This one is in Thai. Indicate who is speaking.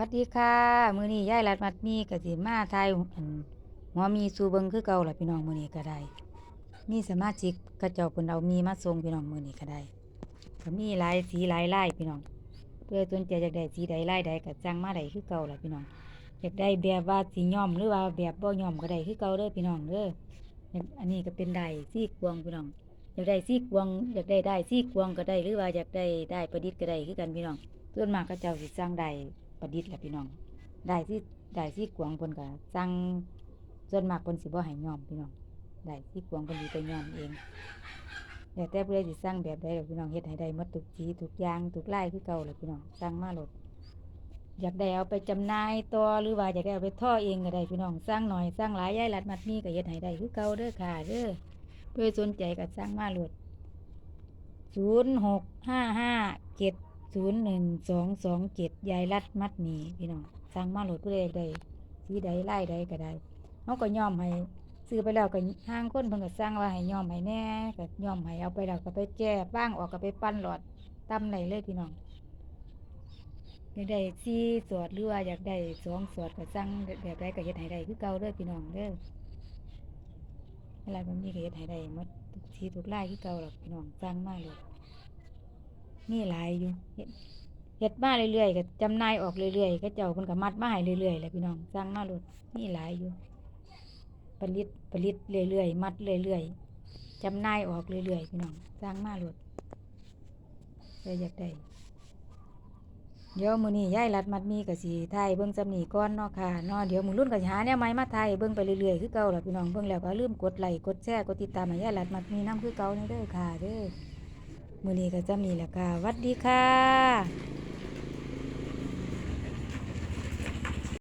Speaker 1: วัสดีค่ะ มื้อนี้ยายรัดมัดมีก็สิมาทายหัวมีสูเบิงคือเก่าล่ะพี่น้องมื้อนี้ก็ได้ มีสมาชิกเขาเจ้าเพิ่นเอามีมาส่งพี่น้องมื้อนี้ก็ได้ก็มีหลายสีหลายลายพี่น้องเพื่อสนใจอยากได้สีใดลายใดก็สั่งมาได้คือเก่าล่ะพี่น้องอยากได้แบบว่าสีย้อมหรือว่าแบบบ่ย้อมก็ได้คือเก่าเด้อพี่น้องเด้ออันนี้ก็เป็นได้สีกวงพี่น้องอยากได้สีกวงอยากได้ได้สีกวงก็ได้หรือว่าอยากได้ได้ประดิษฐ์ก็ได้คือกันพี่น้องส่วนมากเขาเจ้าสิสั่งได้ ประดิษฐ์แหละพี่น้อง ได้ที่ได้ที่กวางเพิ่นก็สั่งส่วนมากเพิ่นสิบ่ให้ยอมพี่น้องได้ที่กวางเพิ่นสิไปยอมเองแล้วแต่ผู้ใดสิสั่งแบบใดดอกพี่น้องเฮ็ดให้ได้หมดทุกสีทุกอย่างทุกลายคือเก่าแหละพี่น้องสั่งมาโลดอยากได้เอาไปจำหน่ายต่อหรือว่าอยากได้เอาไปท่อเองก็ได้พี่น้องสั่งหน่อยสั่งหลายยายรัดมัดมีก็เฮ็ดให้ได้คือเก่าเด้อค่ะเด้อเพื่อสนใจก็สั่งมาโลด0655 ศูนย์หนึ่งสองสองเจ็ดยายรัดมัดหนีพี่น้องสั่งมาโหลดผู้ใดอยากได้สีใดไล่ใดก็ได้เขาก็ยอมให้ซื้อไปแล้วก็ห้างคนเพิ่นก็สั่งว่าให้ยอมให้แน่ก็ยอมให้เอาไปแล้วก็ไปแก้บ้างออกก็ไปปั้นหลอดตำไหนเลยพี่น้องอยากได้สี่สวดหรือว่าอยากได้สองสวดก็สั่งแบบใดก็เฮ็ดให้ได้คือเก่าเด้อพี่น้องเด้ออะไรแบบนี้ก็เฮ็ดให้ได้หมดทุกทีทุกไล่คือเก่าหรอกพี่น้องสั่งมาเลย มีหลายอยู่เฮ็ดมาเรื่อยๆก็จำนายออกเรื่อยๆก็เจ้าเพิ่นก็มัดมาให้เรื่อยๆแหละพี่น้องสั่งมาโลดมีหลายอยู่ผลิตผลิตเรื่อยๆมัดเรื่อยๆจำนายออกเรื่อยๆพี่น้องสั่งมาโลดเลยอยากได้เดี๋ยวมือนี้ยายรัดมัดมีก็สิถ่ายเบิ่งจำหนีก่อนนาะค่ะนาะเดี๋ยวมือรุ่นก็สิหาแนวใหม่มาถ่ายเบิ่งไปเรื่อยๆคือเก่าล่ะพี่น้องเบิ่งแล้วก็ลืมกดไลค์กดแชร์กดติดตามให้ยายรัดมัดมีนํคือเก่านี่เด้อค่ะเด้อ มือนี้ก็จะมีแล้วค่ะวัดดีค่ะ